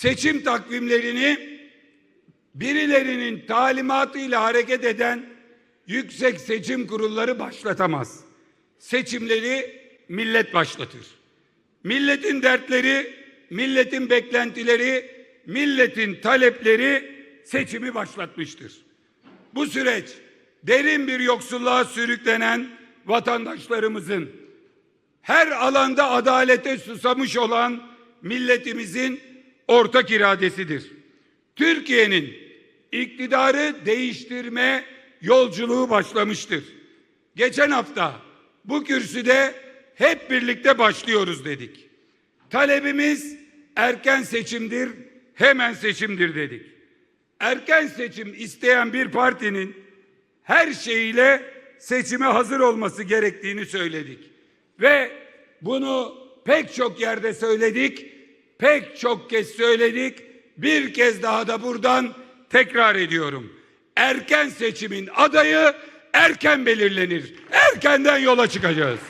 seçim takvimlerini birilerinin talimatıyla hareket eden yüksek seçim kurulları başlatamaz. Seçimleri millet başlatır. Milletin dertleri, milletin beklentileri, milletin talepleri seçimi başlatmıştır. Bu süreç derin bir yoksulluğa sürüklenen vatandaşlarımızın her alanda adalete susamış olan milletimizin ortak iradesidir. Türkiye'nin iktidarı değiştirme yolculuğu başlamıştır. Geçen hafta bu kürsüde hep birlikte başlıyoruz dedik. Talebimiz erken seçimdir, hemen seçimdir dedik. Erken seçim isteyen bir partinin her şeyiyle seçime hazır olması gerektiğini söyledik. Ve bunu pek çok yerde söyledik, pek çok kez söyledik. Bir kez daha da buradan tekrar ediyorum. Erken seçimin adayı erken belirlenir. Erkenden yola çıkacağız.